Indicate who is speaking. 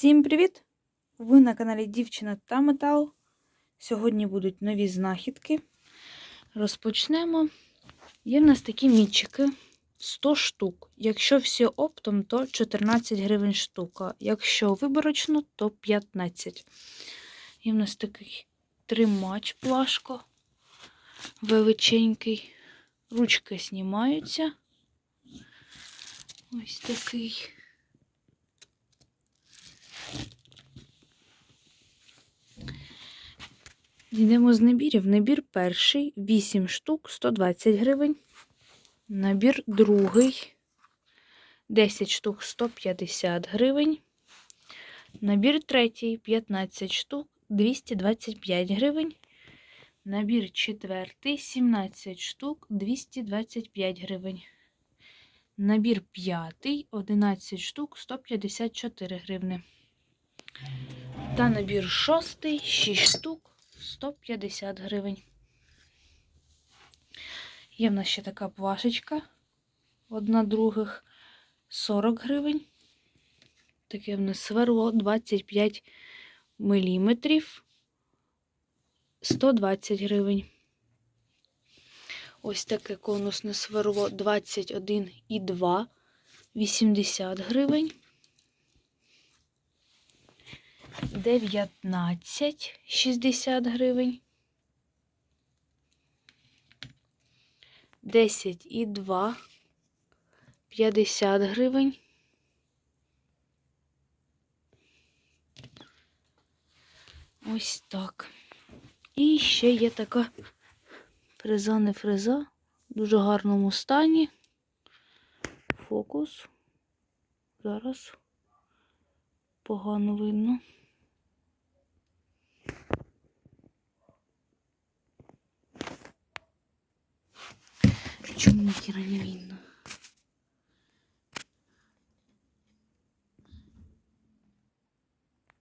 Speaker 1: Всім привіт! Ви на каналі Дівчина та Метал. Сьогодні будуть нові знахідки. Розпочнемо. Є в нас такі мітчики 100 штук. Якщо всі оптом, то 14 гривень штука. Якщо виборочно, то 15. Є в нас такий тримач плашко величенький. Ручки знімаються. Ось такий. Йдемо з набірів. Набір перший 8 штук 120 гривень. Набір другий 10 штук 150 гривень. Набір третій 15 штук 225 гривень. Набір четвертий 17 штук 225 гривень. Набір п'ятий 11 штук 154 гривни. Та набір шостий 6 штук 150 гривень. Є в нас ще така плашечка. Одна других 40 гривень. Таке в нас сверло 25 міліметрів 120 гривень. Ось таке конусне сверло 21,2 80 гривень. 19 60 гривень. 10 і 2 50 гривень. Ось так. І ще є така фреза не фреза в дуже гарному стані. Фокус. Зараз погано видно. Чому ніхіра не видно?